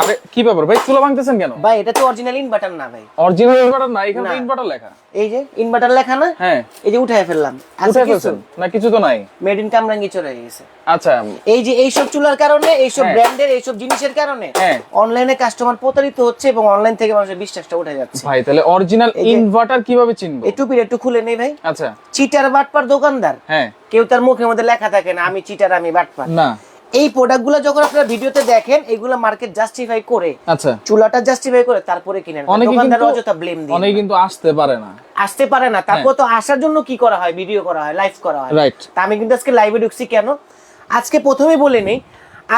আরে কি ব্যাপার? ভাই চুলা ভাঙতেছেন কেন? ভাই এটা তো অরিজিনাল ইনভার্টার না ভাই। অরিজিনাল ইনভার্টার না এখানে। ইনভার্টার লেখা। এই যে ইনভার্টার লেখা না? হ্যাঁ। এই যে উঠায় ফেললাম। উঠে ফেলছেন? না কিছু তো নাই। মেড ইন কামরাঙ্গি চলে গেছে। আচ্ছা। এই যে এইসব চুলার কারণে এইসব হ্যাঁ। ব্র্যান্ডের এইসব জিনিসের কারণে হ্যাঁ। অনলাইনে কাস্টমার প্রতারিত হচ্ছে এবং অনলাইন থেকে মানুষের বিশ্বাসটা উঠে যাচ্ছে। ভাই তাহলে অরিজিনাল ইনভার্টার কীভাবে চিনবো? একটু টুপির একটু খুলে নেই ভাই। আচ্ছা। চিটার বাটপার দোকানদার। হ্যাঁ। কেউ তার মুখের মধ্যে লেখা থাকে না আমি চিটার আমি বাটপার। না। এই প্রোডাক্টগুলো যখন আপনারা ভিডিওতে দেখেন এগুলো মার্কেট জাস্টিফাই করে আচ্ছা। চুলাটা জাস্টিফাই করে তারপরে কিনেন। অনেকে দোকানদার কিন্তু অযথা ব্লেম দিয়ে অনেকে কিন্তু আসতে পারে না। আসতে পারে না। তারপর তো আসার জন্য কি করা হয়? ভিডিও করা হয় লাইভ করা হয়। রাইট তা আমি কিন্তু আজকে লাইভে ঢুকছি কেন? আজকে প্রথমেই বলে নেই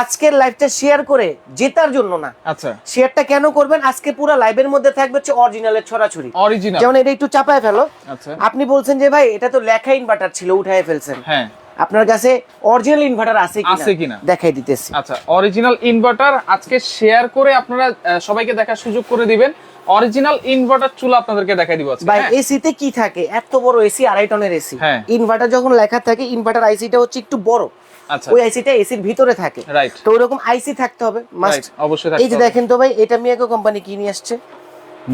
আজকের লাইভটা শেয়ার করে জেতার জন্য না। আচ্ছা। শেয়ারটা কেন করবেন? আজকে পুরো লাইভের মধ্যে থাকবে হচ্ছে অরিজিনালের ছড়াছড়ি। অরিজিনাল যেমন এটা একটু চাপায় ফেলো। আচ্ছা। আপনি বলছেন যে ভাই এটা তো লেখা ইনভার্টার ছিল উঠায় ফেলছেন। হ্যাঁ। আপনার কাছে অরিজিনাল ইনভার্টার আছে আছে কিনা? কিনা? দেখাই দিতেছি। আচ্ছা অরিজিনাল ইনভার্টার আজকে শেয়ার করে আপনারা সবাইকে দেখার সুযোগ করে দিবেন। অরিজিনাল ইনভার্টার চুলা আপনাদেরকে দেখাই দিব আজকে ভাই হ্যাঁ? এসিতে কি থাকে? এত বড় এসি আড়াই টনের এসি হ্যাঁ। ইনভার্টার যখন লেখা থাকে ইনভার্টার আইসিটা হচ্ছে একটু বড়। আচ্ছা। ওই আইসিটা এসির ভিতরে থাকে। রাইট তো ওরকম আইসি থাকতে হবে মাস্ট অবশ্যই এই যে দেখেন তো ভাই এটা মিয়াকো কোম্পানি কি নিয়ে আসছে?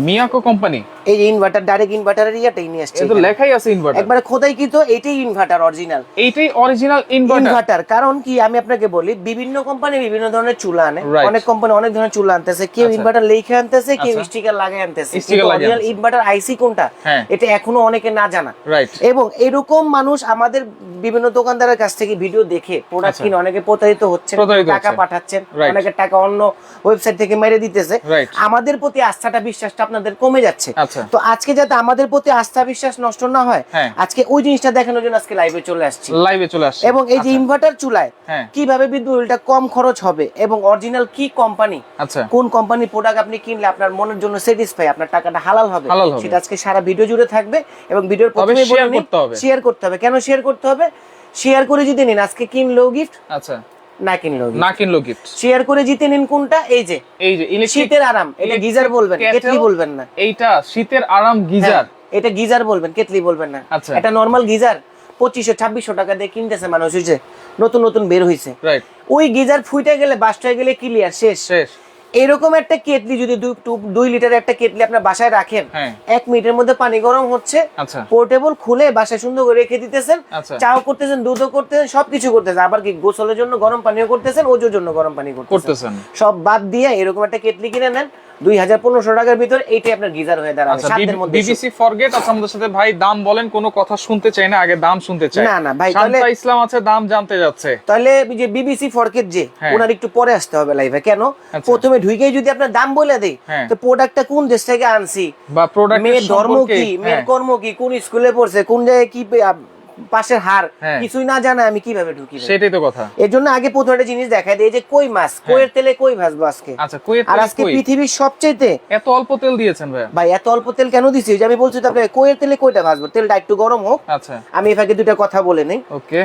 মিয়াকো কোম্পানি? এই ইনভার্টার ডাইরেক্ট ইনভার্টারের ইয়াটাই নিয়ে আসছে এ তো এখানে। লেখাই আছে ইনভার্টার একবারে খোদাই কি তো এটাই ইনভার্টার অরিজিনাল এইটাই অরিজিনাল ইনভার্টার ইনভার্টার কারণ কি আমি আপনাকে বলি বিভিন্ন কোম্পানি বিভিন্ন ধরনের চুলা আনে। অনেক কোম্পানি অনেক ধরনের চুলা আনতেছে। কেউ আচ্ছা। ইনভার্টার লিখে আনতেছে কেউ আচ্ছা। স্টিকার লাগিয়ে আনতেছে। অরিজিনাল ইনভার্টার আইসি কোনটা? হ্যাঁ। এটা এখনও অনেকে না জানা। এবং এরকম মানুষ আমাদের বিভিন্ন দোকানদারের কাছ থেকে ভিডিও দেখে প্রোডাক্ট আচ্ছা। কিনে অনেকে প্রতারিত হচ্ছে টাকা পাঠাচ্ছেন অনেকে টাকা অন্য ওয়েবসাইট থেকে মেরে দিতেছে। আমাদের প্রতি আস্থাটা বিশ্বাসটা আপনাদের কমে যাচ্ছে। আচ্ছা। তো আজকে যাতে আমাদের প্রতি আস্থা বিশ্বাস নষ্ট না হয় হ্যাঁ। আজকে ওই জিনিসটা দেখানোর জন্য আজকে লাইভে চলে আসছি। লাইভে চলে আসছে। এবং এই যে ইনভার্টার চুলায় হ্যাঁ। কীভাবে বিদ্যুৎ বিলটা কম খরচ হবে এবং অরিজিনাল কি কোম্পানি আচ্ছা। কোন কোম্পানির প্রোডাক্ট আপনি কিনলে আপনার মনের জন্য স্যাটিসফাই আপনার টাকাটা হালাল হবে সেটা আজকে সারা ভিডিও জুড়ে থাকবে এবং ভিডিওর প্রথমে শেয়ার করতে হবে। কেন শেয়ার করতে হবে? শেয়ার করে যদি নিন আজকে কিনলেও গিফট আচ্ছা। না কিনলেও না গিফট শেয়ার করে জিতে নিন কোনটা? এই যে। এই যে শীতের আরাম। এটা গিজার বলবেন। কেটলি বলবেন না। এইটা শীতের আরাম গিজার। হ্যাঁ, এটা গিজার বলবেন কেটলি বলবেন না। আচ্ছা। এটা নর্মাল গিজার। পঁচিশশো ছাব্বিশশো টাকা দিয়ে কিনতেছে মানুষ হয়েছে নতুন নতুন বের হয়েছে ওই গিজার ফুইটে গেলে বাসটা গেলে ক্লিয়ার শেষ। শেষ। এরকম একটা কেটলি যদি দুই লিটার একটা কেটলি আপনার বাসায় রাখেন হ্যাঁ। এক মিনিটের মধ্যে পানি গরম হচ্ছে আচ্ছা পোর্টেবল খুলে বাসায় সুন্দর করে রেখে দিতেছেন আচ্ছা। চাও করতেছেন দুধও করতেছেন সবকিছু করতেছেন আবার কি গোসলের জন্য গরম পানিও করতেছেন ওজোর জন্য গরম পানি করতেছেন সব বাদ দিয়ে এরকম একটা কেটলি কিনে নেন দুই হাজার পনেরোশো টাকার ভিতর এইটাই আপনার গিজার হয়ে দাঁড়াবে। আচ্ছা সাধ্যের মধ্যে বিবিসি ফরগেট আছে আমাদের সাথে ভাই দাম বলেন কোনো কথা শুনতে চাই না আগে দাম শুনতে চাই। না, না, ভাই, তাহলে- ইসলাম আছে দাম জানতে যাচ্ছে। তাহলে যে বিবিসি ফরকেট যে হ্যাঁ। ওনার একটু পরে আসতে হবে লাইভে কেন? আচ্ছা। প্রথমে ঢুকেই যদি আপনার দাম বলে দেই হ্যাঁ। তো প্রোডাক্টটা কোন দেশ থেকে আনছি? বা প্রোডাক্ট মেয়ের ধর্ম কি? মেয়ের কর্ম কি? কোন স্কুলে পড়ছে? কোন জায়গায় কি পাশের হার হ্যাঁ। কিছুই না জানা আমি কীভাবে ঢুকি সেটাই তো কথা। এর জন্য আগে প্রথমে একটা জিনিস দেখাই দেয় যে কই মাছ? কইয়ের তেলে কই ভাজবো আজকে? আচ্ছা কই আর আজকে পৃথিবীর সবচেয়ে এত অল্প তেল দিয়েছেন ভাই ভাই এত অল্প তেল কেন দিছি? যে আমি বলছি তো আপনাকে কইয়ের তেলে কইটা ভাজবো? তেলটা একটু গরম হোক। আচ্ছা। আমি এফাকে দুটা কথা বলে নেই।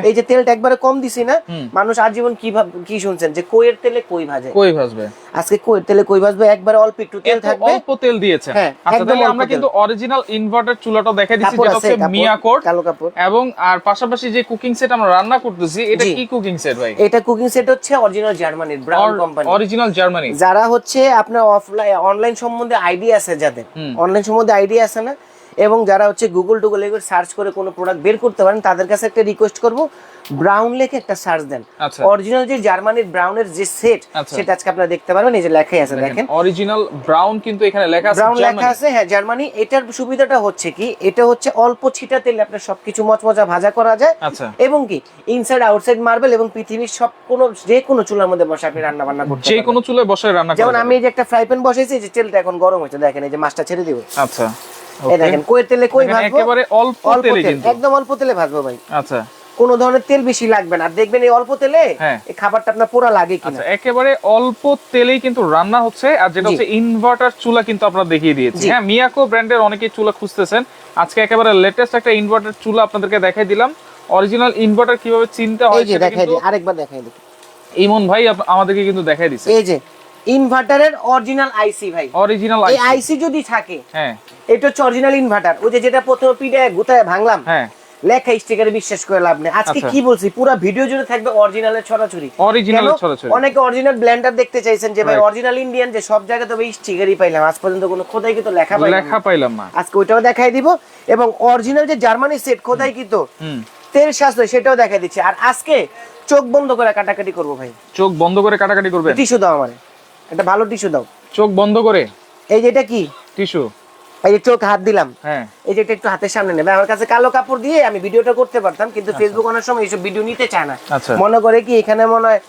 এই যে তেলটা একবারে কম দিছি না। মানুষ আজীবন কি ভাব কি শুনছেন? যে কইয়ের তেলে কই ভাজে? কই ভাজবে? আজকে কইয়ের তেলে কই ভাজবে? একবারে অল্প একটু তেল থাকবে। অল্প তেল দিয়েছেন। হ্যাঁ, আচ্ছা তাহলে আমরা কিন্তু অরিজিনাল ইনভার্টার চুলাটা দেখাই কাপড় যেটা হচ্ছে মিয়াকোর কালো কাপড়। এবং আর পাশাপাশি যে কুকিং সেট আমরা রান্না করতেছি এটা কি কুকিং সেট ভাই? এটা কুকিং সেট হচ্ছে অরিজিনাল জার্মানির ব্রাউন কোম্পানি অরিজিনাল জার্মানি যারা হচ্ছে আপনার অফলাইন অনলাইন সম্বন্ধে আইডিয়া আছে যাদের। অনলাইন সম্বন্ধে আইডিয়া আছে না? এবং যারা হচ্ছে গুগল টুগল এগুলো সার্চ করে কোনো প্রোডাক্ট বের করতে পারেন তাদের কাছে একটা রিকোয়েস্ট করব। ব্রাউন লেখে একটা সার্চ দেন। আচ্ছা। অরিজিনাল যে জার্মানির ব্রাউনের যে সেট আচ্ছা। সেটা আজকে আপনারা দেখতে পারবেন। এই যে লেখাই আছে দেখেন অরিজিনাল ব্রাউন কিন্তু এখানে লেখা আছে ব্রাউন লেখা আছে হ্যাঁ জার্মানি এটার সুবিধাটা হচ্ছে কি এটা হচ্ছে অল্প ছিটা তেলে আপনার সবকিছু মচমচা ভাজা করা যায়। আচ্ছা। এবং কি ইনসাইড আউটসাইড মার্বেল এবং পৃথিবীর সব কোনো যে কোনো চুলার মধ্যে বসে আপনি রান্না বান্না করতে যে কোনো চুলায় বসে রান্না যেমন আমি এই যে একটা ফ্রাই প্যান বসাইছি যে তেলটা এখন গরম হয়েছে দেখেন এই যে মাছটা ছেড়ে দিব। আচ্ছা। এই দেখেন কই তেলে কই ভাজবো? একেবারে অল্প অল্প তেলে কিন্তু। একদম অল্প তেলে ভাজবো ভাই। আচ্ছা। কোনো ধরনের তেল বেশি লাগবে না। দেখবেন এই অল্প তেলে হ্যাঁ। এই খাবারটা আপনার পোড়া লাগে কিনা। আচ্ছা একেবারে অল্প তেলেই কিন্তু রান্না হচ্ছে আর যেটা হচ্ছে ইনভার্টার চুলা কিন্তু আপনারা দেখিয়ে দিয়েছি। হ্যাঁ মিয়াকো ব্র্যান্ডের অনেকেই চুলা খুঁজতেছেন। আজকে একেবারে লেটেস্ট একটা ইনভার্টার চুলা আপনাদেরকে দেখাই দিলাম। অরিজিনাল ইনভার্টার কীভাবে চিনতে হয় এই যে দেখাই দিই আরেকবার দেখাই দিই ইমন ভাই আমাদেরকে কিন্তু দেখাই এই যে ইনভার্টারের অরিজিনাল আইসি ভাই। অরিজিনাল এই আইসি। যদি থাকে হ্যাঁ। এটা হচ্ছে অরিজিনাল ইনভার্টার। ওই যে যেটা প্রথমে পিঠে গুতায় ভাঙলাম হ্যাঁ। লেখা স্টিকারে বিশ্বাস করে লাভ নেই। আজকে আচ্ছা। কি বলছি পুরো ভিডিও জুড়ে থাকবে অরিজিনালের ছড়াছড়ি। কেন? ছড়াছড়ি। অনেকে অরিজিনাল ব্লেন্ডার দেখতে চাইছেন যে ভাই অরিজিনাল ইন্ডিয়ান যে সব জায়গায় তবে স্টিকারই পাইলাম আজ পর্যন্ত কোনো খোদাই কিন্তু লেখা পাইলাম লেখা পাইলাম না। আজকে ওইটাও দেখাই দিব। এবং অরিজিনাল যে জার্মানি সেট খোদাই কিন্তু হুম। তেল সাশ্রয় সেটাও দেখাই দিচ্ছি। আর আজকে চোখ বন্ধ করে কাটাকাটি করব ভাই। চোখ বন্ধ করে কাটাকাটি করবেন? টিস্যু দাও আমারে। একটা ভালো টিস্যু দাও। চোখ বন্ধ করে। এই যে এটা কি? টিস্যু। এই যে চোখ হাত দিলাম। হ্যাঁ। এই যে এটা একটু হাতের সামনে নেবে। আমার কাছে কালো কাপড় দিয়ে আমি ভিডিওটা করতে পারতাম কিন্তু ফেসবুক অনেক সময় এইসব ভিডিও নিতে চায় না। আচ্ছা। মনে করে কি এখানে মনে হয়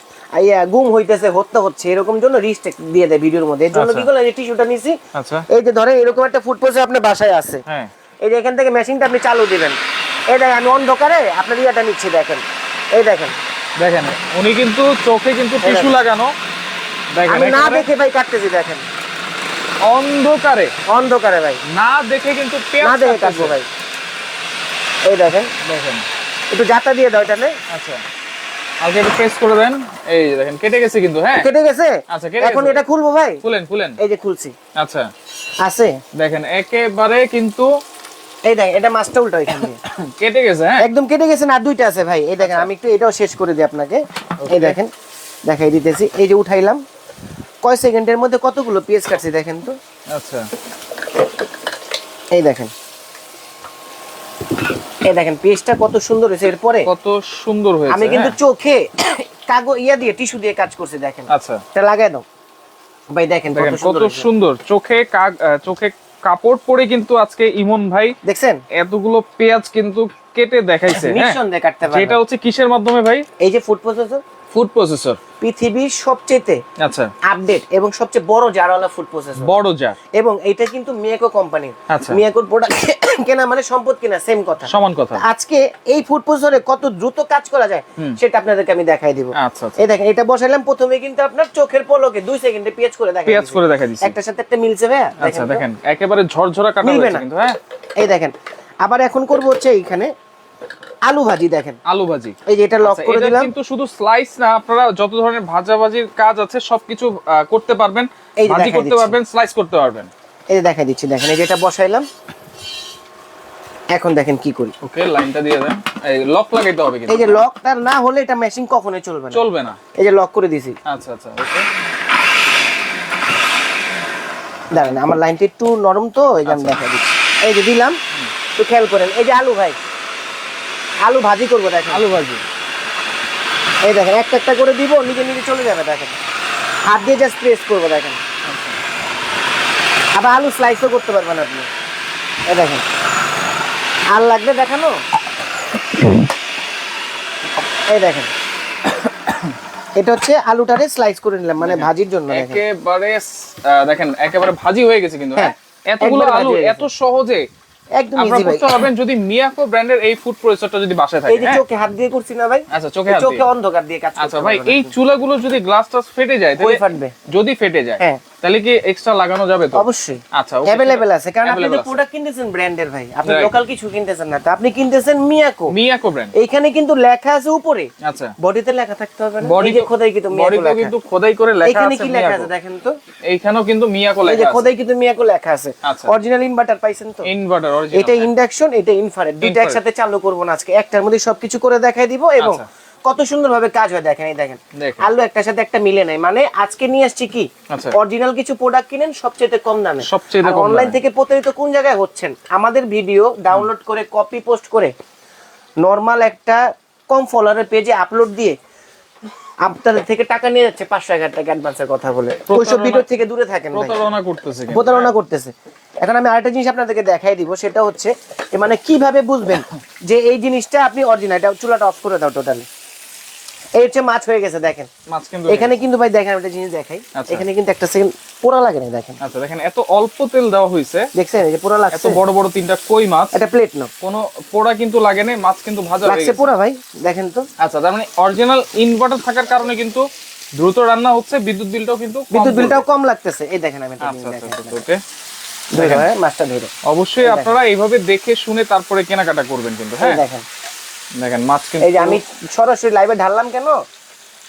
ইয়া গুম হইতেছে হত্যা হচ্ছে এরকম জন্য রিস্ট দিয়ে দেয় ভিডিওর মধ্যে। এর জন্য কি আচ্ছা। করলাম এই টিস্যুটা নিছি। আচ্ছা। এই যে ধরে এরকম একটা ফুড পোস্ট আপনার বাসায় আছে। হ্যাঁ। এই যে এখান থেকে মেশিনটা আপনি চালু দিবেন। এই দেখেন আমি অন্ধকারে আপনার ইয়াটা নিচ্ছি দেখেন। এই দেখেন। দেখেন উনি কিন্তু চোখে কিন্তু টিস্যু লাগানো। আমি না দেখে ভাই কাটতেছি দেখেন। অন্ধকারে। অন্ধকারে ভাই। না দেখে কিন্তু না দেখে কাটবো ভাই। এই দেখেন। দেখেন। একটু জাতা দিয়ে দাও এটা নে। আচ্ছা। আগে একটু প্রেস করে দেন। এই যে দেখেন কেটে গেছে কিন্তু হ্যাঁ? কেটে গেছে? আচ্ছা, কেটে এখন এটা খুলবো ভাই? খুলেন খুলেন। এই যে খুলছি। আচ্ছা। আছে? দেখেন একেবারে কিন্তু এই দেখেন এটা মাছটা উল্টো এখান কেটে গেছে হ্যাঁ? একদম কেটে গেছে না দুইটা আছে ভাই। এই দেখেন আমি একটু এটাও শেষ করে দিই আপনাকে। এই দেখেন দেখাই দিতেছি। এই যে উঠাইলাম। কয় সেকেন্ডের মধ্যে কতগুলো পিস কাটছি দেখেন তো? আচ্ছা। এই দেখেন। এই দেখেন পেজটা কত সুন্দর হয়েছে। এরপরে কত সুন্দর হয়েছে আমি কিন্তু হ্যাঁ? চোখে কাগজ ইয়া দিয়ে টিস্যু দিয়ে কাজ করছি দেখেন। আচ্ছা। এটা লাগাই দাও। ভাই দেখেন কত সুন্দর চোখে কাগ- চোখে কাপড় পরে কিন্তু আজকে ইমন ভাই দেখছেন? এতগুলো পেঁয়াজ কিন্তু কেটে দেখাইছে হ্যাঁ। পারবেন হচ্ছে কিসের মাধ্যমে ভাই? এই যে ফুড প্রসেসর ফুড প্রসেসর পৃথিবীর সবচেয়ে আচ্ছা। আপডেট এবং সবচেয়ে বড় জারওয়ালা ফুড প্রসেসর বড় জার এবং এটা কিন্তু মিয়াকো কোম্পানি আচ্ছা। মিয়াকোর প্রোডাক্ট কেনা মানে সম্পদ কেনা সেম কথা। সমান কথা। আজকে এই ফুড প্রসেসরে কত দ্রুত কাজ করা যায় সেটা আপনাদেরকে আমি দেখাই দিব। আচ্ছা আচ্ছা। এই দেখেন এটা বসাইলাম প্রথমে কিন্তু আপনার চোখের পলকে দুই সেকেন্ডে পেঁয়াজ করে দেখা পেঁয়াজ করে দেখা দিচ্ছি একটার সাথে একটা মিলছে ভাইয়া আচ্ছা দেখেন একেবারে ঝরঝরা কাটা হয়েছে। কিন্তু হ্যাঁ। এই দেখেন আবার এখন করব হচ্ছে এইখানে। আলু ভাজি দেখেন। আলু ভাজি। এই যে এটা লক আচ্ছা, করে দিলাম। কিন্তু শুধু স্লাইস না আপনারা যত ধরনের ভাজা ভাজির কাজ আছে সবকিছু করতে পারবেন। ভাজি করতে পারবেন স্লাইস করতে পারবেন। এই দিচ্ছি দেখেন এই যে এটা বসাইলাম। এখন দেখেন কি করি। ওকে লাইনটা দিয়ে দেন। এই লক লাগাইতে হবে এই যে লক তার না হলে এটা মেশিন কখনোই চলবে না। চলবে না। এই যে লক করে দিছি। আচ্ছা আচ্ছা ওকে দাঁড়ান আমার লাইনটা একটু নরম তো এই যে আমি আচ্ছা। দেখা দিচ্ছি। এই যে দিলাম। একটু খেয়াল করেন এই যে আলু ভাই আলু ভাজি করব দেখেন। আলু ভাজি। এই দেখেন একটা একটা করে দিব নিজে নিজে চলে যাবে দেখেন। হাত দিয়ে জাস্ট প্রেস করব দেখেন। আবার আলু স্লাইসও করতে পারবেন আপনি। এই দেখেন। আর লাগবে দেখানো? এই দেখেন। এটা হচ্ছে আলুটারে স্লাইস করে নিলাম মানে ভাজির জন্য একেবারে দেখেন একেবারে ভাজি হয়ে গেছে কিন্তু হ্যাঁ? হ্যাঁ, এতগুলো আলু এত সহজে একদম ইজি ভাই। করতে যদি মিয়াকো ব্র্যান্ডের এই ফুড প্রসেসরটা যদি বাসায় থাকে এই যে হ্যাঁ? চোখে হাত দিয়ে করছি না ভাই? আচ্ছা চোখে হাত চোখে অন্ধকার দিয়ে কাজ আচ্ছা ভাই এই চুলাগুলো যদি গ্লাস টাস ফেটে যায় তাহলে ফাটবে। যদি ফেটে যায় হ্যাঁ। তাহলে কি এক্সট্রা লাগানো যাবে তো? অবশ্যই। আচ্ছা আছে। কারণ আপনি তো প্রোডাক্ট কিনতেছেন ব্র্যান্ডের ভাই আপনি লোকাল কিছু কিনতেছেন না। তো আপনি কিনতেছেন মিয়াকো মিয়াকো ব্র্যান্ড এইখানে কিন্তু লেখা আছে উপরে। আচ্ছা। বডিতে লেখা থাকতে হবে না। বডি এই যে খোদাই কিন্তু মিয়াকো লেখা। কিন্তু খোদাই করে লেখা এখানে কি লেখা আছে দেখেন তো? এইখানেও কিন্তু মিয়াকো লেখা আছে। খোদাই কিন্তু মিয়াকো লেখা আছে। আচ্ছা। অরিজিনাল ইনভার্টার পাইছেন তো? ইনভার্টার এটা ইন্ডাকশন এটা ইনফ্রারেড Infrared। একসাথে চালু করব না আজকে। একটার মধ্যে সবকিছু করে দেখাই দিব এবং আচ্ছা। কত সুন্দর ভাবে কাজ হয় দেখেন এই দেখেন। আলু একটার সাথে একটা মিলে নাই। মানে আজকে নিয়ে আসছি কি? আচ্ছা। অরিজিনাল কিছু প্রোডাক্ট কিনেন সবচেয়ে কম দামে। কম অনলাইন থেকে প্রতারিত কোন জায়গায় হচ্ছেন? আমাদের ভিডিও ডাউনলোড করে কপি পোস্ট করে নর্মাল একটা কম ফলোয়ারের পেজে আপলোড দিয়ে আপনাদের থেকে টাকা নিয়ে যাচ্ছে পাঁচশো হাজার টাকা অ্যাডভান্সের কথা বলে। ওইসব ভিডিও থেকে দূরে থাকেন প্রতারণা করতেছে প্রতারণা করতেছে। এখন আমি আরেকটা জিনিস আপনাদেরকে দেখাই দিব সেটা হচ্ছে মানে কীভাবে বুঝবেন যে এই জিনিসটা আপনি অরিজিনাল এটা চুলাটা অফ করে দাও টোটালি এই হচ্ছে মাছ হয়ে গেছে দেখেন। এখানে কিন্তু ভাই দেখেন একটা জিনিস দেখাই। আচ্ছা। এখানে কিন্তু একটা সেকেন্ড পোড়া লাগে না দেখেন। আচ্ছা দেখেন এত অল্প তেল দেওয়া হয়েছে দেখছেন এই যে পোড়া এত বড় বড় তিনটা কই মাছ? এটা প্লেট নাও। কোনো পোড়া কিন্তু লাগে নাই মাছ কিন্তু ভাজা লাগছে পোড়া ভাই দেখেন তো। আচ্ছা তার মানে অরিজিনাল ইনভার্টার থাকার কারণে কিন্তু দ্রুত রান্না হচ্ছে বিদ্যুৎ বিলটাও কিন্তু বিদ্যুৎ। বিলটাও কম লাগতেছে। এই দেখেন আমি আচ্ছা আচ্ছা ওকে। মাছটা ধরে। অবশ্যই আপনারা এইভাবে দেখে শুনে তারপরে কেনাকাটা করবেন কিন্তু হ্যাঁ? দেখেন। দেখেন মাছ কিন্তু এই যে আমি সরাসরি লাইভে ঢাললাম কেন?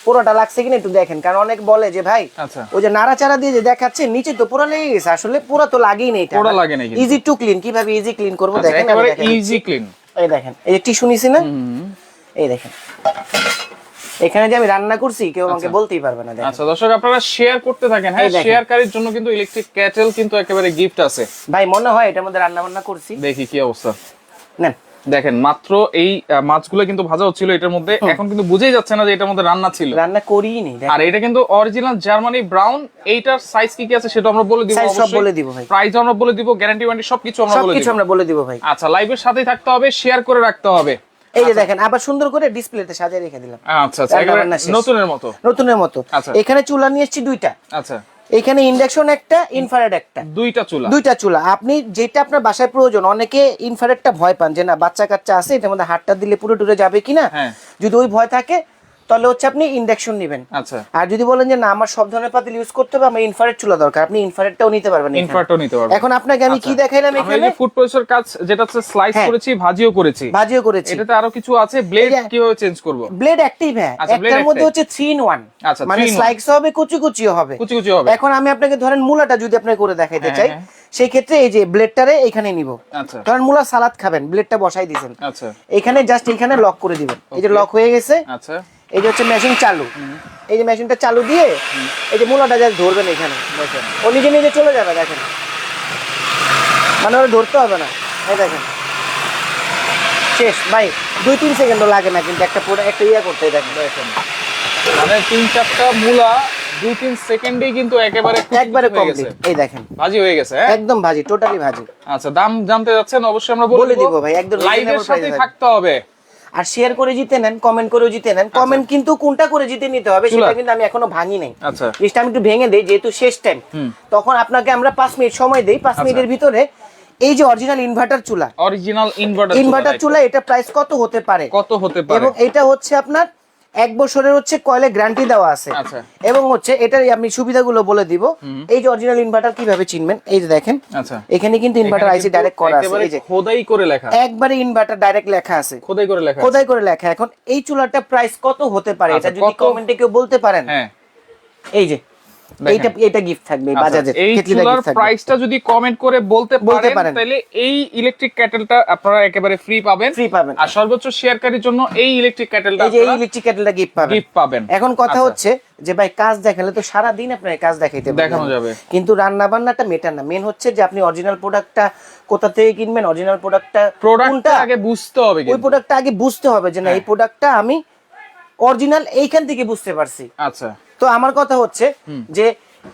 পুরোটা লাগছে কিনা একটু দেখেন কারণ অনেক বলে যে ভাই আচ্ছা। ওই যে নাড়াচাড়া দিয়ে যে দেখাচ্ছে নিচে তো পুরো লেগে গেছে আসলে পুরো তো লাগেই নেই পোড়া লাগে নাই কিন্তু। ইজি টু ক্লিন কীভাবে ইজি ক্লিন করব আচ্ছা, দেখেন একেবারে ইজি ক্লিন এই দেখেন এই যে টিস্যু নিছি না? এই দেখেন। এখানে যে আমি রান্না করছি কেউ আমাকে বলতেই পারবে না আচ্ছা দর্শক আপনারা শেয়ার করতে থাকেন। হ্যাঁ শেয়ারকারীর জন্য কিন্তু ইলেকট্রিক ক্যাটেল কিন্তু একেবারে গিফট আছে। ভাই মনে হয় এটার মধ্যে রান্না বান্না করছি। দেখি কি অবস্থা। নেন। দেখেন মাত্র এই মাছগুলো কিন্তু ভাজা হচ্ছিল এটার মধ্যে এখন কিন্তু বুঝেই যাচ্ছে না যে এটার মধ্যে রান্না ছিল। রান্না করিই নি আর এটা কিন্তু অরিজিনাল জার্মানি ব্রাউন এইটার সাইজ কি কি আছে সেটা আমরা বলে দিব সব বলে দিব ভাই। প্রাইস আমরা বলে দিব গ্যারান্টি ওয়ারেন্টি সবকিছু আমরা বলে সবকিছু দিব। আমরা বলে দিব ভাই। আচ্ছা লাইভের সাথেই থাকতে হবে শেয়ার করে রাখতে হবে। এই যে দেখেন আবার সুন্দর করে ডিসপ্লেতে সাজিয়ে রেখে দিলাম। আচ্ছা আচ্ছা। নতুনের মতো। নতুনের মতো। আচ্ছা। এখানে চুলা নিয়ে এসেছি দুইটা। আচ্ছা। এখানে ইন্ডাকশন একটা ইনফ্রারেড একটা। দুইটা চুলা। দুইটা চুলা। আপনি যেটা আপনার বাসায় প্রয়োজন অনেকে ইনফ্রারেডটা ভয় পান যে না বাচ্চা কাচ্চা আছে এটার মধ্যে হাতটা দিলে পুরো টুরে যাবে কিনা? হ্যাঁ। যদি ওই ভয় থাকে তাহলে হচ্ছে আপনি ইন্ডাকশন নেবেন। আচ্ছা। আর যদি বলেন যে না আমার সব ধরনের পাতিল ইউজ করতে হবে আমার ইনফ্রারেড চুলা দরকার। আপনি ইনফ্রারেডটাও নিতে পারবেন। ইনফার্টও নিতে পারব এখন আপনাকে আমি কি আচ্ছা। দেখাইলাম এখানে? ফুড প্রসেসর কাজ যেটা হচ্ছে স্লাইস হ্যাঁ। করেছি ভাজিও করেছি। ভাজিও করেছি। এটাতে আরও কিছু আছে? ব্লেড কীভাবে চেঞ্জ করব? ব্লেড একটাই ভাই আচ্ছা, একটার মধ্যে হচ্ছে থ্রি ইন ওয়ান আচ্ছা, মানে। স্লাইক্স হবে কুচি কুচিও হবে। কুচি কুচি হবে। এখন আমি আপনাকে ধরেন মূলাটা যদি আপনাকে করে দেখাইতে হ্যাঁ, চাই হ্যাঁ। সেই ক্ষেত্রে এই যে ব্লেডটারে এখানে নিব। আচ্ছা। ধরেন মূলা সালাদ খাবেন ব্লেডটা বসাই দিয়েছেন। আচ্ছা। এখানে জাস্ট এখানে লক করে দিবেন। এই যে লক হয়ে গেছে। আচ্ছা। এই যে হচ্ছে মেশিন চালু। এই যে মেশিনটা চালু দিয়ে এই যে মূলাটা জাস্ট ধরবেন এখানে। ও নিজে নিজে চলে যাবে দেখেন। মানে ওরা ধরতে হবে না। এই দেখেন। শেষ। ভাই দুই তিন সেকেন্ডও লাগে না কিন্তু একটা পুরো একটা ইয়ে করতে দেখেন। দেখেন। মানে তিন চারটা মূলা দুই তিন সেকেন্ডেই কিন্তু একেবারে একবারে গেছে। কমপ্লিট এই দেখেন। ভাজি হয়ে গেছে হ্যাঁ? একদম ভাজি টোটালি ভাজি। আচ্ছা দাম জানতে যাচ্ছেন অবশ্যই আমরা বলে দিব। ভাই, একদম লাইভের সাথে থাকতে হবে। আর শেয়ার করে জিতে নেন কমেন্ট করে জিতে নেন কমেন্ট কিন্তু কোনটা করে জিতে নিতে হবে সেটা কিন্তু আমি এখনও ভাঙি নাই। লিস্টটা জিনিসটা আমি একটু ভেঙে দেই যেহেতু শেষ টাইম তখন আপনাকে আমরা পাঁচ মিনিট সময় দেই পাঁচ আচ্ছা। মিনিটের ভিতরে এই যে অরিজিনাল ইনভার্টার চুলা অরিজিনাল ইনভার্টার ইনভার্টার চুলা এটা প্রাইস কত হতে পারে? কত হতে পারে? এবং এটা হচ্ছে আপনার এক বছরের হচ্ছে কয়েলে গ্যারান্টি দেওয়া আছে। আচ্ছা। এবং হচ্ছে এটার আমি সুবিধাগুলো বলে দিব। এই যে অরিজিনাল ইনভার্টার কীভাবে চিনবেন? এই যে দেখেন। আচ্ছা। এখানে কিন্তু ইনভার্টার আইসি ডাইরেক্ট করা আছে। এই যে। খোদাই করে লেখা। একবারে ইনভার্টার ডাইরেক্ট লেখা আছে। খোদাই করে লেখা খোদাই করে লেখা। এখন এই চুলাটা প্রাইস কত হতে পারে? আচ্ছা, এটা যদি? কমেন্টে কেউ বলতে পারেন। হ্যাঁ। এই যে। এইটা এটা গিফট থাকবে আচ্ছা, বাজাজের এই চুলার প্রাইসটা যদি কমেন্ট করে বলতে পারেন। তাহলে এই ইলেকট্রিক আপনারা একেবারে ফ্রি পাবেন। ফ্রি পাবেন। আর সর্বোচ্চ শেয়ারকারীর জন্য এই ইলেকট্রিক এই যে ইলেকট্রিক কেটলটা গিফট পাবেন। গিফট পাবেন। এখন কথা আচ্ছা। হচ্ছে যে ভাই কাজ দেখালে তো সারা দিন আপনার কাজ দেখাইতে। দেখানো যাবে। কিন্তু রান্না বান্নাটা মেটার না। মেন হচ্ছে যে আপনি অরিজিনাল প্রোডাক্টটা কোথা থেকে কিনবেন অরিজিনাল প্রোডাক্টটা প্রোডাক্টটা আগে বুঝতে হবে ওই প্রোডাক্টটা আগে বুঝতে হবে যে না হ্যাঁ। এই প্রোডাক্টটা আমি অরিজিনাল এইখান থেকে বুঝতে পারছি। আচ্ছা। তো আমার কথা হচ্ছে যে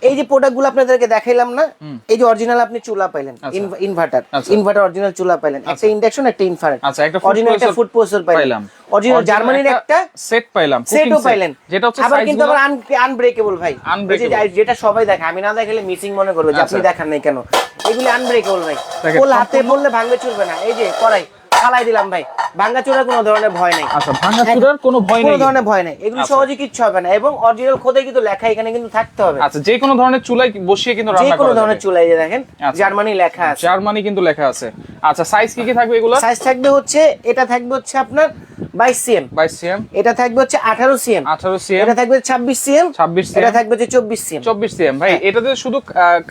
এই যে প্রোডাক্টগুলো আপনাদেরকে দেখাইলাম না এই যে অরিজিনাল আপনি চুলা পাইলেন আচ্ছা। ইনভার্টার আচ্ছা। ইনভার্টার অরিজিনাল চুলা পাইলেন একটা ইন্ডাকশন একটা ইনফ্রারেড আচ্ছা, একটা অরিজিনাল একটা ফুড প্রসেসর পাইলাম। অরিজিনাল জার্মানির একটা সেট পাইলাম সেটও পাইলেন। যেটা হচ্ছে আবার কিন্তু আবার আনব্রেকেবল ভাই। যেটা সবাই দেখে আমি না দেখালে মিসিং মনে করবে যে আপনি আচ্ছা। দেখান নাই কেন। এগুলি আনব্রেকেবল ভাই। কোল হাতে বললে ভাঙবে চলবে না। এই যে করাই ফালাই দিলাম ভাই। কোনো ধরনের ভয় নেই। আচ্ছা চুরার কোনো ভয় কোনো ধরনের ভয় নেই। এগুলো আচ্ছা। সহজে কিচ্ছু হবে না। এবং অরিজিনাল খোদাই কিন্তু লেখা এখানে কিন্তু থাকতে হবে। আচ্ছা যে কোনো ধরনের চুলায় বসিয়ে কিন্তু যে কোনো ধরনের যে দেখেন আচ্ছা। জার্মানি লেখা আছে। জার্মানি কিন্তু লেখা আছে। আচ্ছা সাইজ কি কি থাকবে এগুলো? সাইজ থাকবে হচ্ছে এটা থাকবে হচ্ছে আপনার বাইশ সিএম। 22 সিএম। এটা থাকবে হচ্ছে আঠারো সিএম। 18 সিএম। এটা থাকবে ছাব্বিশ সিএম। 26 এটা সিএম। থাকবে হচ্ছে চব্বিশ সিএম। 24 সিএম। ভাই এটাতে শুধু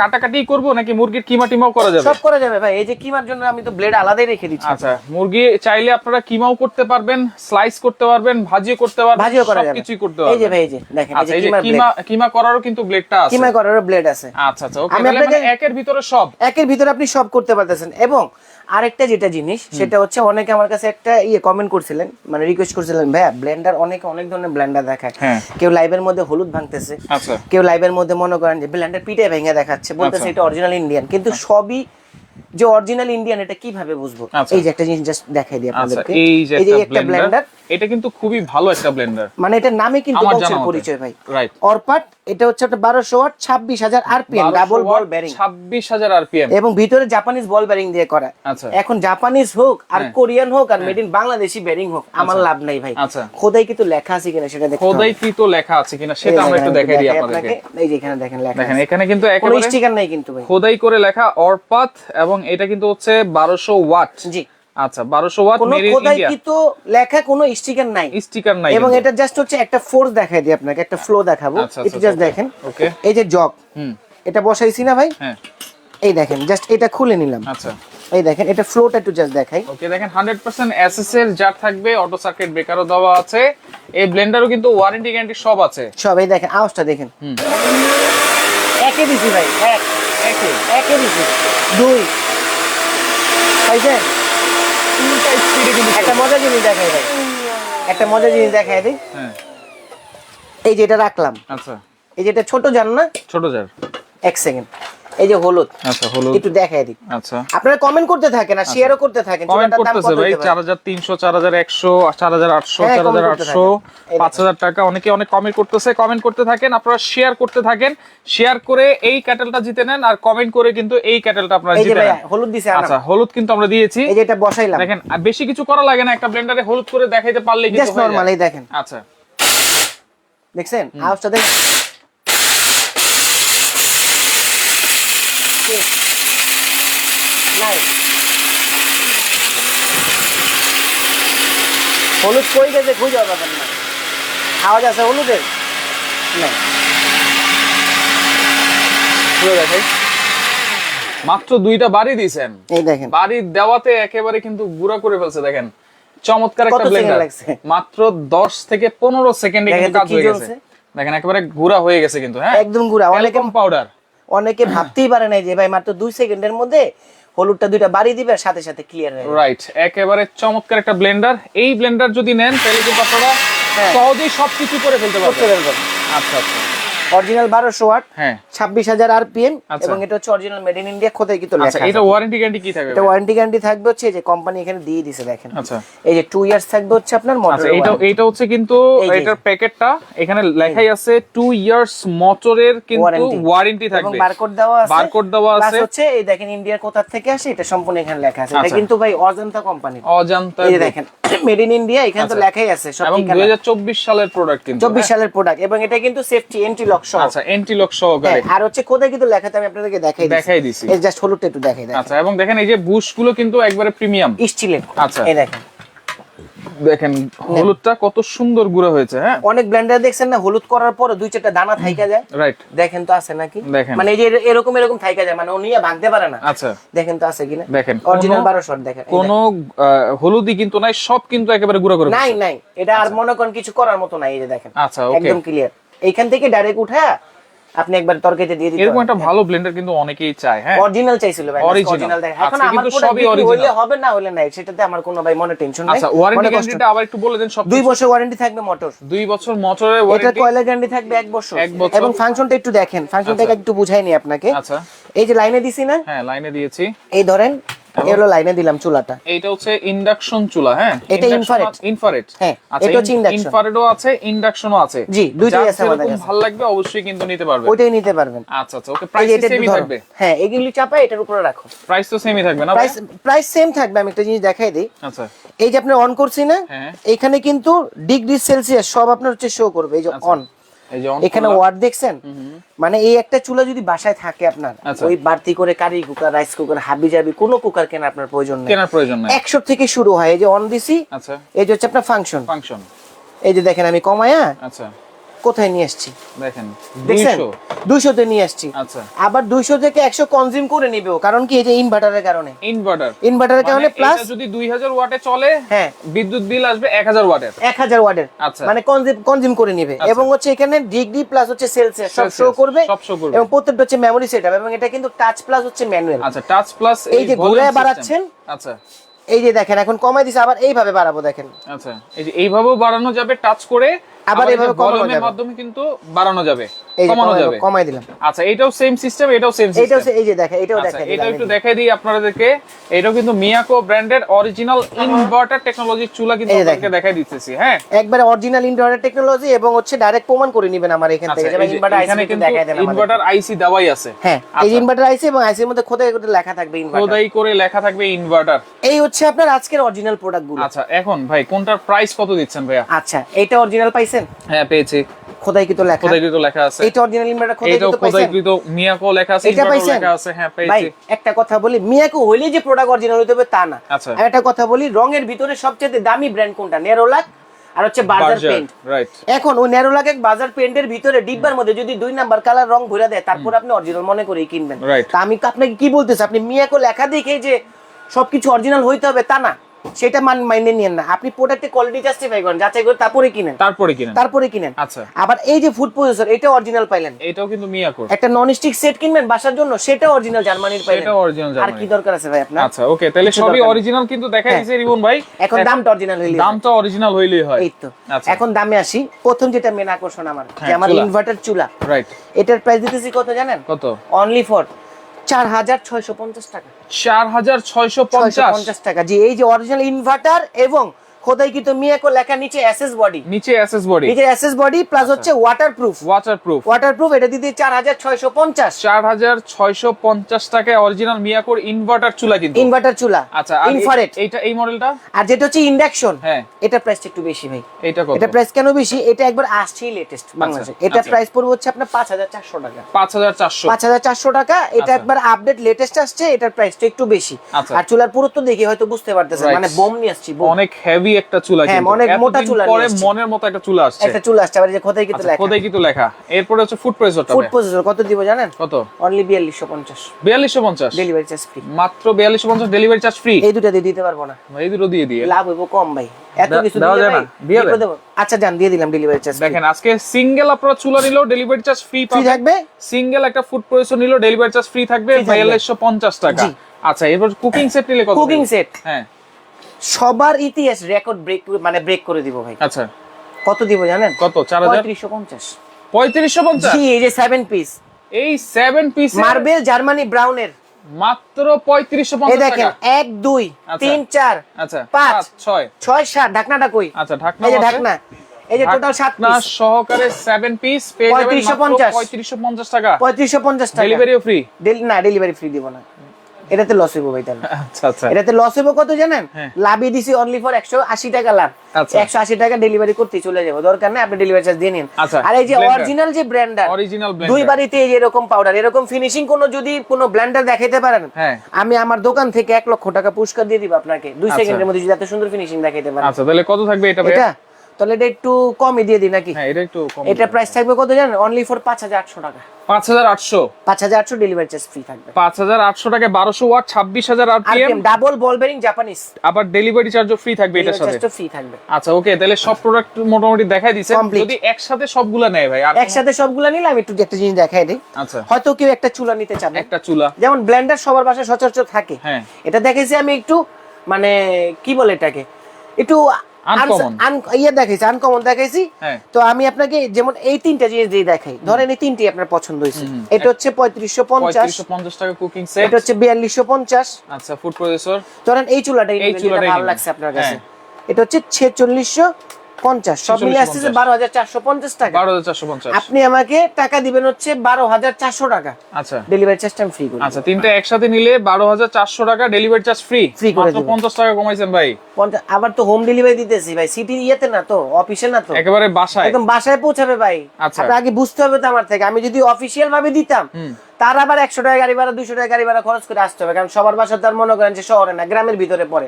কাটাকাটি করব নাকি মুরগির কিমা টিমাও করা যাবে? সব করা যাবে ভাই। এই যে কিমার জন্য আমি তো ব্লেড আলাদাই রেখে দিচ্ছি। আচ্ছা মুরগি চাইলে আপনারা কিমাও করতে পারবেন স্লাইস করতে পারবেন ভাজিও করতে পারবেন ভাজিও করা যাবে। সবকিছুই করতে পারবেন এই যে ভাই এই যে দেখেন এই আচ্ছা যে কিমার কিমা কিমা করারও কিন্তু ব্লেডটা আছে। কিমা করার ব্লেড আছে। আচ্ছা আচ্ছা ওকে তাহলে মানে একের ভিতরে সব? একের ভিতরে আপনি সব করতে পারতেছেন। এবং আরেকটা যেটা জিনিস সেটা হচ্ছে অনেকে আমার কাছে একটা ইয়ে কমেন্ট করছিলেন মানে রিকোয়েস্ট করছিলেন ভাইয়া ব্লেন্ডার অনেকে অনেক ধরনের ব্লেন্ডার দেখায়। হ্যাঁ। কেউ লাইভের মধ্যে হলুদ ভাঙতেছে আচ্ছা। কেউ লাইভের মধ্যে মনে করেন যে ব্লেন্ডার পিঠে ভেঙে দেখাচ্ছে বলতেছে আচ্ছা। এটা অরিজিনাল ইন্ডিয়ান কিন্তু সবই যে অরিজিনাল ইন্ডিয়ান এটা কীভাবে বুঝব? আচ্ছা। এই যে একটা জিনিস জাস্ট দেখাই দিই আচ্ছা আপনাদেরকে। এই যে একটা ব্লেন্ডার এটা কিন্তু খুবই ভালো একটা ব্লেন্ডার মানে এটার নামে কিন্তু। পরিচয় ভাই। রাইট অরপাট এটা হচ্ছে একটা বারোশো ওয়াট ছাব্বিশ হাজার আরপিএম ডাবল বল ব্যারিং ছাব্বিশ হাজার আরপিএম। এবং ভিতরে জাপানিজ বল ব্যারিং দিয়ে করা। আচ্ছা। এখন জাপানিজ হোক আর হ্যাঁ। কোরিয়ান হোক আর মেড ইন বাংলাদেশি বেরিং হোক আমার লাভ নাই ভাই। আচ্ছা। খোদাই কিন্তু লেখা আছে কিনা সেটা হবে। খোদাই কৃত লেখা আছে কিনা সেটা আমরা দেখেন, একটু দেখাই দিই আপনাদেরকে। এই যে এখানে দেখেন লেখা দেখেন এখানে কিন্তু কোনো একেবারে স্টিকার নাই কিন্তু ভাই। খোদাই করে লেখা অরপাত এবং এটা কিন্তু হচ্ছে বারোশো ওয়াট। জি। আচ্ছা বারোশো ওয়াট মেড ইন ইন্ডিয়া কিন্তু লেখা কোনো স্টিকার নাই। স্টিকার নাই এবং এটা জাস্ট হচ্ছে একটা ফোর্স দেখাই দিই আপনাকে একটা ফ্লো দেখাবো। আচ্ছা, আচ্ছা, জাস্ট দেখেন। ওকে। এই যে জগ হুম। এটা বসাইছি না ভাই? হ্যাঁ। এই দেখেন জাস্ট এটা খুলে নিলাম। আচ্ছা। এই দেখেন এটা ফ্লোটা একটু জাস্ট দেখাই। ওকে দেখেন হান্ড্রেড পার্সেন্ট এসএস এর জার থাকবে অটো সার্কিট ব্রেকারও দেওয়া আছে। এই ব্লেন্ডারও কিন্তু ওয়ারেন্টি গ্যারান্টি সব আছে। সব এই দেখেন আওয়াজটা দেখেন। হুম। একে দিছি ভাই এক। একে? একে দিছি। দুই। পাইছেন স্পিডে কিন্তু একটা মজার জিনিস দেখাই ভাই। একটা মজার জিনিস দেখাই দিই। হ্যাঁ। এই যে এটা রাখলাম। আচ্ছা। এই যে এটা ছোট জান না? ছোট জার। এক সেকেন্ড। এই যে হলুদ। আচ্ছা হলুদ। একটু দেখাই দিই। আচ্ছা। আপনারা কমেন্ট করতে থাকেন আর শেয়ারও করতে থাকেন কমেন্ট করতেছে ভাই হতে পারে? চার হাজার তিনশো চার হাজার একশো চার হাজার আটশো হ্যাঁ, চার হাজার comment করতে আটশো থাকেন। এই পাঁচ হাজার টাকা। অনেকে অনেক কমেন্ট করতেছে কমেন্ট করতে থাকেন আপনারা শেয়ার করতে থাকেন। শেয়ার করে এই ক্যাটেলটা জিতে নেন আর কমেন্ট করে কিন্তু এই ক্যাটেলটা আপনারা জিতে নেন। হলুদ দিছে আচ্ছা হলুদ কিন্তু আমরা দিয়েছি। এই যে এটা বসাইলাম। দেখেন বেশি কিছু করা লাগে না একটা ব্লেন্ডারে হলুদ করে দেখাইতে পারলে কিন্তু জাস্ট নরমাল এই দেখেন। আচ্ছা। দেখছেন? আওয়াজটা দেখেন নাই। হলুদ কই গেছে খুঁজে পাবেন না। আওয়াজ আছে হলুদের? না পুরো মাত্র দুইটা বাড়ি দিয়েছেন। এই দেখেন। বাড়ি দেওয়াতে একেবারে কিন্তু গুড়া করে ফেলছে দেখেন। চমৎকার একটা ব্লেন্ডার? মাত্র 10 থেকে 15 সেকেন্ডে কিন্তু কাজ হয়ে গেছে। দেখেন একেবারে গুড়া হয়ে গেছে কিন্তু হ্যাঁ? একদম গুড়া। অনেকে পাউডার অনেকে ভাবতেই পারে না যে ভাই মাত্র দুই সেকেন্ডের মধ্যে হলুদটা দুইটা বাড়ি দিবে আর সাথে সাথে ক্লিয়ার হয়ে। রাইট একেবারে চমৎকার একটা ব্লেন্ডার এই ব্লেন্ডার যদি নেন তাহলে কিন্তু আপনারা হ্যাঁ। সহজেই সবকিছু করে ফেলতে পারবেন আচ্ছা আচ্ছা অরিজিনাল বারোশো ওয়াট হ্যাঁ। ছাব্বিশ হাজার আরপিএম আচ্ছা। এবং এটা হচ্ছে অরিজিনাল মেড ইন ইন্ডিয়া কোথায় কিন্তু আচ্ছা এটা ওয়ারেন্টি গ্যারান্টি কি থাকবে এটা ওয়ারেন্টি গ্যারান্টি থাকবে হচ্ছে যে কোম্পানি এখানে দিয়ে দেখেন। আচ্ছা। এই যে টু ইয়ার্স থাকবে হচ্ছে আপনার আচ্ছা এটা এটা হচ্ছে কিন্তু এটার প্যাকেটটা এখানে লেখাই আছে টু ইয়ার্স মোটরের কিন্তু। ওয়ারেন্টি এবং বারকোড দেওয়া আছে। বারকোড দেওয়া আছে। হচ্ছে এই দেখেন ইন্ডিয়ার কোথা থেকে আসে এটা সম্পূর্ণ এখানে লেখা আছে। এটা আচ্ছা। কিন্তু ভাই অজন্তা কোম্পানি অজান্তা এই দেখেন মেড ইন ইন্ডিয়া এখানে তো আচ্ছা। লেখাই আছে সব এবং ঠিকানা। দুই হাজার চব্বিশ সালের প্রোডাক্ট কিন্তু চব্বিশ সালের প্রোডাক্ট এবং এটা কিন্তু সেফটি এন্ট্রি লক সহ। আচ্ছা এন্টি লক সহকারে হ্যাঁ, আর হচ্ছে কোথায় কিন্তু লেখাতে আমি আপনাদেরকে দেখাই দিচ্ছি। দেখাই দিছি। এই জাস্ট হলুদটা একটু দেখাই দেখেন। আচ্ছা এবং দেখেন এই যে বুশগুলো কিন্তু একবারে প্রিমিয়াম স্টিলের আচ্ছা। এই দেখেন। দেখেন হলুদটা কত সুন্দর গুঁড়ো হয়েছে হ্যাঁ? অনেক ব্লেন্ডার দেখছেন না হলুদ করার পর দুই চারটা দানা থাইকা যায়। রাইট দেখেন তো আছে নাকি। মানে এই যে এরকম এরকম থাইকা যায় মানে নিয়ে ভাঙতে পারে না। আচ্ছা। দেখেন তো আছে কিনা? দেখেন, অরিজিনাল কোনো- বারো শট দেখেন। কোনো হলুদই কিন্তু নাই সব কিন্তু একেবারে গুঁড়ো করে। নাই নাই। এটা আর মনে করেন কিছু করার মতো নাই এই যে দেখেন। আচ্ছা ওকে একদম ক্লিয়ার এইখান থেকে ডাইরেক্ট উঠা আপনি একবার তরকারিতে দিয়ে দিতে এরকম একটা ভালো ব্লেন্ডার কিন্তু অনেকেই চায় হ্যাঁ? অরিজিনাল চাইছিল ভাই অরিজিনাল দেখেন এখন আমার সবই বিক্রি হইলে হবে না হলে নাই সেটাতে আমার কোনো ভাই মনে টেনশন নাই। আচ্ছা ওয়ারেন্টি গ্যারান্টিটা আবার একটু বলে দেন সব দুই বছর ওয়ারেন্টি থাকবে মোটর দুই বছর মোটরের ওয়ারেন্টি এটা কয়লা গ্যারান্টি থাকবে? এক বছর। এক বছর। এবং ফাংশনটা একটু দেখেন ফাংশনটাকে একটু বুঝাইনি আপনাকে। আচ্ছা। এই যে লাইনে দিছি না? হ্যাঁ লাইনে দিয়েছি। এই ধরেন এই হলো লাইনে দিলাম চুলাটা। এইটা হচ্ছে ইন্ডাকশন চুলা হ্যাঁ? এটা infrared। ইনফ্রারেড হ্যাঁ, আচ্ছা এটা হচ্ছে। ইনফ্রারেডও আছে ইন্ডাকশনও আছে। জি, দুইটাই আছে আমাদের কাছে। ভালো লাগবে অবশ্যই কিন্তু নিতে পারবে ওইটাই নিতে পারবেন। আচ্ছা আচ্ছা ওকে প্রাইস এটা সেমই থাকবে। হ্যাঁ এগুলি চাপা এটার উপরে রাখো। প্রাইস তো সেমই থাকবে না প্রাইস প্রাইস সেম থাকবে আমি একটা জিনিস দেখাই দিই। আচ্ছা। এই যে আপনি অন করছি না হ্যাঁ। এখানে কিন্তু ডিগ্রি সেলসিয়াস সব আপনার হচ্ছে শো করবে এই যে আচ্ছা। অন on এখানে। ওয়ার্ড দেখছেন? মানে এই একটা চুলা যদি বাসায় থাকে আপনার আচ্ছা। ওই বাড়তি করে কারি কুকার রাইস কুকার হাবি জাবি কোনো কুকার কেনা আপনার প্রয়োজন নেই। কেনার প্রয়োজন নেই। একশো থেকে শুরু হয় এই যে অন দিছি আচ্ছা। এই যে হচ্ছে আপনার ফাংশন ফাংশন এই যে দেখেন আমি কমায়া আচ্ছা। কোথায় নিয়ে আসছি? দেখেন দেখছেন? 200 দুইশোতে নিয়ে আসছি। আচ্ছা। আবার দুইশো থেকে একশো কনজিউম করে নিবেও কারণ কি এই যে ইনভার্টারের কারণে? ইনভার্টার ইনভার্টারের কারণে প্লাস মানে যদি 2000 ওয়াটে চলে হ্যাঁ। বিদ্যুৎ বিল আসবে 1000 ওয়াটের। এক হাজার ওয়াটের। আচ্ছা। মানে কনজিউম করে নিবে। আচ্ছা। এবং হচ্ছে এখানে ডিগ্রি প্লাস হচ্ছে সেলসিয়াস সব শো করবে সব show করবে। এবং প্রত্যেকটা হচ্ছে মেমোরি সেটআপ এবং এটা কিন্তু টাচ প্লাস হচ্ছে ম্যানুয়াল আচ্ছা টাচ প্লাস এই যে ঘুরে বাড়াচ্ছেন। আচ্ছা। এই যে দেখেন এখন কমাই দিছে আবার এইভাবে বাড়াবো দেখেন। আচ্ছা এই যে এইভাবেও বাড়ানো যাবে টাচ করে আবার এইভাবে কমানো যাবে। মাধ্যমে কিন্তু বাড়ানো যাবে কমানো যাবে। কমাই দিলাম। আচ্ছা এটাও সেম সিস্টেম এটাও সেম সিস্টেম হচ্ছে এই যে দেখেন এটাও আচ্ছা দেখেন এটা একটু দেখাই দিই আপনাদেরকে। এটাও কিন্তু মিয়াকো ব্র্যান্ডের অরিজিনাল ইনভার্টার টেকনোলজি চুলা কিন্তু আপনাদেরকে দেখাই দিতেছি হ্যাঁ? একবারে অরিজিনাল ইনভার্টার টেকনোলজি এবং হচ্ছে ডাইরেক্ট প্রমাণ করে নেবেন আমার এখান থেকে। আচ্ছা যেমন ইনভার্টার আইসি কিন্তু দেখাই দেন ইনভার্টার আইসি দেওয়াই আছে। হ্যাঁ এই আচ্ছা। ইনভার্টার আইসি এবং আইসির মধ্যে খোদাই করে লেখা থাকবে ইনভার্টার খোদাই করে লেখা থাকবে ইনভার্টার এই হচ্ছে আপনার আজকের অরিজিনাল প্রোডাক্টগুলো। আচ্ছা এখন ভাই কোনটার প্রাইস কত দিচ্ছেন ভাইয়া? আচ্ছা এটা অরিজিনাল পাইছেন হ্যাঁ পেয়েছি। খোদাই কিন্তু লেখা? খোদাইকৃত লেখা আছে। এটা অরিজিনাল ইনভার্টার খোদাই এটাও কিন্তু পাইছেন? খোদাইকৃত মিয়াকো লেখা আছে এটা পাইছেন? লেখা আছে হ্যাঁ পেয়েছি। ভাই একটা কথা বলি মিয়াকো হইলে যে প্রোডাক্ট অরিজিনাল হইতে হবে তা না। আচ্ছা। আর একটা কথা বলি রঙের ভিতরে সবচেয়ে দামি ব্র্যান্ড কোনটা? নেরোলাক আর হচ্ছে বাজার পেন্ট রাইট এখন ওই নেরোলাক এক বাজার পেন্টের ভিতরে ডিব্বার মধ্যে যদি দুই নাম্বার কালার রং ভরে দেয় তারপর আপনি অরিজিনাল মনে করেই কিনবেন। তা আমি আপনাকে কি বলতেছি? আপনি মিয়াকো লেখা দেখে যে সবকিছু অরিজিনাল হইতে হবে তা না। সেটা মান মাইনে নিয়েন না। আপনি প্রোডাক্টের কোয়ালিটি জাস্টিফাই করেন যাচাই করে তারপরে কিনেন। তারপরে কিনেন। তারপরে কিনেন। আচ্ছা। আবার এই যে ফুড প্রসেসর এটা অরিজিনাল পাইলেন। এটাও কিন্তু মিয়াকোর একটা নন স্টিক সেট কিনবেন বাসার জন্য সেটা অরিজিনাল জার্মানির পাইলেন। এটা অরিজিনাল আর কি দরকার আছে ভাই আপনার? আচ্ছা ওকে তাহলে সবই অরিজিনাল কিন্তু দেখাই হ্যাঁ। দিয়েছে রিবন ভাই। এখন দামটা অরিজিনাল হইলে দামটা অরিজিনাল হইলেই হয়। এই তো। আচ্ছা। এখন দামে আসি। প্রথম যেটা মেন আকর্ষণ আমার যে হ্যাঁ, আমার ইনভার্টার চুলা। রাইট এটার প্রাইস দিতেছি কত জানেন? কত? অনলি ফর চার হাজার ছয়শো পঞ্চাশ টাকা। চার হাজার ছয়শো পঞ্চাশ। টাকা। জি এই যে অরিজিনাল ইনভার্টার এবং খোদাইকৃত মিয়াকো লেখা নিচে এসএস বডি নিচে এসএস বডি নিচে এসএস বডি প্লাস আচ্ছা। হচ্ছে এটা দিতে চার হাজার ছয়শো পঞ্চাশ। চার হাজার ছয়শো পঞ্চাশ টাকায় অরিজিনাল মিয়াকোর ইনভার্টার চুলা কিন্তু। ইনভার্টার চুলা। আচ্ছা আর ইনফারেট এ- এই মডেলটা আর যেটা হচ্ছে ইন্ডাকশন হ্যাঁ। এটা প্রাইসটা একটু বেশি ভাই। এইটা কত? এটা প্রাইস কেন বেশি? এটা একবার আসছেই লেটেস্ট বাংলাদেশে। এটা আচ্ছা। প্রাইস পড়বে হচ্ছে আপনার পাঁচ হাজার চারশো টাকা। পাঁচ হাজার চারশো। পাঁচ হাজার চারশো টাকা এটা আচ্ছা। একবার আপডেট লেটেস্ট আসছে এটার প্রাইসটা একটু বেশি। আচ্ছা। আর চুলার পুরুত্ব দেখে হয়তো বুঝতে পারতেছেন মানে বোম নিয়ে আসছি অনেক হেভি একটা চুলা হ্যাঁ, অনেক মোটা চুলা পরে মনের মতো একটা চুলা আসছে। একটা চুলা আসছে আবার যে কোথায় কিন্তু লেখা। কোথায় কিন্তু লেখা। এরপরে হচ্ছে ফুড প্রসেসরটা ফুড প্রসেসর কত দিব জানেন? কত? অনলি বিয়াল্লিশশো পঞ্চাশ। বিয়াল্লিশশো পঞ্চাশ? ডেলিভারি চার্জ ফ্রি মাত্র বিয়াল্লিশশো পঞ্চাশ ডেলিভারি চার্জ ফ্রি এই দুটা দিয়ে দিতে পারব না। এই দুটো দিয়ে দিয়ে? লাভ হইব কম ভাই। এত কিছু? দিয়ে দিয়ে আচ্ছা যান দিয়ে দিলাম ডেলিভারি চার্জ দেখেন আজকে সিঙ্গেল আপনারা চুলা নিলেও ডেলিভারি চার্জ ফ্রি ফ্রি পাবেন। থাকবে? সিঙ্গেল একটা ফুড প্রসেসর নিলেও ডেলিভারি চার্জ ফ্রি থাকবে Free থাকবে। বিয়াল্লিশশো পঞ্চাশ টাকা। আচ্ছা এরপর কুকিং সেট নিলে কত কুকিং সেট হ্যাঁ। সবার ইতিহাস রেকর্ড ব্রেক মানে ব্রেক করে দিব ভাই। আচ্ছা। কত দিব জানেন? কত? চার হাজার? পঁয়ত্রিশশো পঞ্চাশ। পঁয়ত্রিশশো পঞ্চাশ? জি এই যে সেভেন পিস এই সেভেন পিস মার্বেল জার্মানি ব্রাউনের মাত্র পঁয়ত্রিশশো দেখেন টাকা। এক দুই আচ্ছা। তিন চার আচ্ছা পাঁচ। পাঁচ ছয়। ছয় সাত ঢাকনাটা কই? আচ্ছা ঢাকনা এই যে ঢাকনা। এই যে টোটাল সাত পিস সহকারে সেভেন পিস পেয়ে যাবেন 3550 পঁয়ত্রিশশো পঞ্চাশ টাকা। পঁয়ত্রিশশো পঞ্চাশ টাকা। ডেলিভারিও ফ্রি না ডেলিভারি ফ্রি দিব না। এটাতে লস হইব ভাই তাহলে। আচ্ছা আচ্ছা। এটাতে লস হইব কত জানেন? হ্যাঁ। লাভই দিছি অনলি ফর একশো আশি টাকা লাভ। আচ্ছা। একশো আশি টাকা ডেলিভারি করতে চলে যাব। দরকার নেই আপনি ডেলিভারি চার্জ দিয়ে নিন। আচ্ছা, আর এই যে অরিজিনাল যে ব্র্যান্ডার অরিজিনাল দুই বাড়িতে এই এরকম পাউডার এরকম ফিনিশিং কোন যদি কোনো ব্ল্যান্ডার দেখাইতে পারেন হ্যাঁ। আমি আমার দোকান থেকে এক লক্ষ টাকা পুরস্কার দিয়ে দিব আপনাকে। দুই আচ্ছা। সেকেন্ডের মধ্যে যদি এত সুন্দর ফিনিশিং দেখাইতে পারেন। আচ্ছা তাহলে কত থাকবে এটা ভাই এটা? তাহলে এটা একটু কমই দিয়ে দিই নাকি? হ্যাঁ এটা একটু কম এটা প্রাইস থাকবে কত জানেন? অনলি ফর পাঁচ হাজার আটশো টাকা। পাঁচ হাজার আটশো? পাঁচ হাজার আটশো ডেলিভারি চার্জ ফ্রি থাকবে। পাঁচ হাজার আটশো টাকা বারোশো ওয়াট ছাব্বিশ হাজার RPM double ball bearing Japanese আবার ডেলিভারি চার্জও ফ্রি থাকবে এটার সাথে। চার্জটা ফ্রি থাকবে। আচ্ছা ওকে তাহলে সব প্রোডাক্ট মোটামুটি দেখাই Complete। যদি একসাথে সবগুলা নেয় ভাই আর একসাথে সবগুলা নিলে আমি একটু একটা জিনিস দেখাই দিই। আচ্ছা। হয়তো কেউ একটা চুলা নিতে চান একটা চুলা। যেমন ব্লেন্ডার সবার বাসায় সচরাচর থাকে। হ্যাঁ। এটা দেখেছি আমি একটু মানে কি বলে এটাকে? একটু ইয়ে দেখাইছি আনকমন দেখাইছি। হ্যাঁ। তো আমি আপনাকে যেমন এই তিনটা জিনিস দিয়ে দেখাই। ধরেন এই তিনটি আপনার পছন্দ হয়েছে। এটা হচ্ছে পঁয়ত্রিশশো পঞ্চাশ। পঞ্চাশ টাকা কুকিং সেট এটা হচ্ছে বিয়াল্লিশশো পঞ্চাশ। আচ্ছা ফুড প্রসেসর ধরেন এই চুলাটা এই চুলাটা ভালো লাগছে আপনার কাছে। হ্যাঁ। এটা হচ্ছে ছেচল্লিশশো পঞ্চাশ সব মিলে 4650 বারো হাজার চারশো পঞ্চাশ টাকা। বারো হাজার চারশো পঞ্চাশ। আপনি আমাকে টাকা দিবেন হচ্ছে বারো হাজার চারশো টাকা। আচ্ছা। ডেলিভারি চার্জটা আমি ফ্রি করি আচ্ছা তিনটা একসাথে নিলে বারো হাজার চারশো টাকা ডেলিভারি চার্জ ফ্রি Free করে পঞ্চাশ টাকা কমাইছেন ভাই। আবার তো হোম ডেলিভারি দিতেছি ভাই। সিটির ইয়েতে না তো অফিসে না তো। একেবারে বাসায়। একদম বাসায় পৌঁছাবে ভাই। আচ্ছা। আগে বুঝতে হবে তো আমার থেকে। আমি যদি অফিসিয়াল ভাবে দিতাম। তার আবার একশো টাকা গাড়ি ভাড়া দুশো টাকা গাড়ি ভাড়া খরচ করে আসতে হবে কারণ সবার বাসা তার মনে করেন যে শহরে না গ্রামের ভিতরে পড়ে।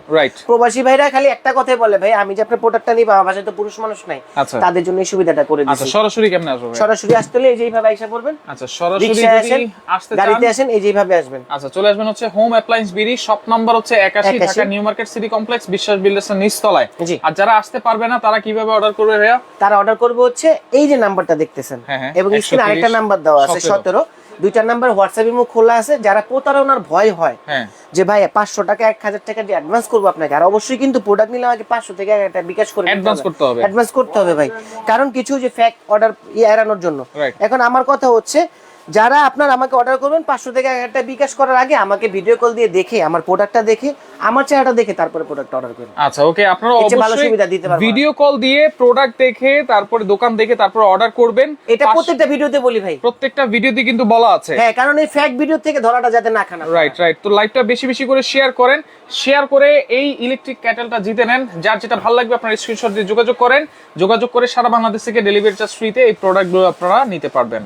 প্রবাসী ভাইরা খালি একটা কথাই বলে ভাই আমি যে আপনার প্রোডাক্টটা নিব আমার বাসায় তো পুরুষ মানুষ নাই আচ্ছা। তাদের জন্য এই সুবিধাটা করে দিচ্ছি সরাসরি কেমনে আসবে সরাসরি আসতে হলে এই যে এইভাবে আইসা পড়বেন। আচ্ছা সরাসরি যদি আসেন আসতে গাড়িতে আসেন এই যে এইভাবে আসবেন। আচ্ছা চলে আসবেন হচ্ছে home appliance BD shop number হচ্ছে একাশি 81 Dhaka new market city complex Biswas builders এর নিচতলায়। আর যারা আসতে পারবে না তারা কীভাবে অর্ডার করবে ভাইয়া? তারা অর্ডার করবে হচ্ছে এই যে নাম্বারটা দেখতেছেন। হ্যাঁ, হ্যাঁ, এবং স্ক্রিনে আরেকটা নাম্বার দেওয়া আছে 17 সতেরো। দুইটা নাম্বার হোয়াটসঅ্যাপ ইমো খোলা আছে যারা প্রতারণার ভয় হয় হ্যাঁ। যে ভাই পাঁচশো টাকা এক হাজার টাকা দিয়ে অ্যাডভান্স করব আপনাকে। আর অবশ্যই কিন্তু প্রোডাক্ট নিলে আমাকে পাঁচশো থেকে একটা বিকাশ করে অ্যাডভান্স করতে হবে। অ্যাডভান্স করতে হবে ভাই। কারণ কিছু যে ফ্যাক অর্ডার এড়ানোর জন্য। এখন আমার কথা হচ্ছে যারা আপনার আমাকে অর্ডার করবেন পাঁচশো থেকে একটা বিকাশ করার আগে আমাকে ভিডিও কল দিয়ে দেখে আমার প্রোডাক্টটা দেখে আমার চেহারাটা দেখে তারপরে প্রোডাক্ট অর্ডার করবেন। আচ্ছা ওকে আপনারা ভালো সুবিধা দিতে পারব না। ভিডিও কল দিয়ে প্রোডাক্ট দেখে তারপরে দোকান দেখে তারপরে অর্ডার করবেন। এটা প্রত্যেকটা ভিডিওতে বলি ভাই। প্রত্যেকটা ভিডিওতে কিন্তু বলা আছে। হ্যাঁ কারণ এই ফ্যাক ভিডিও থেকে ধরাটা যাতে না খানা রাইট রাইট তো লাইভটা বেশি বেশি করে শেয়ার করেন। শেয়ার করে এই ইলেকট্রিক ক্যাটেলটা জিতে নেন। যার যেটা ভালো লাগবে আপনার স্ক্রিনশট দিয়ে যোগাযোগ করেন। যোগাযোগ করে সারা বাংলাদেশ থেকে ডেলিভারি চার্জ ফ্রিতে এই প্রোডাক্টগুলো আপনারা নিতে পারবেন।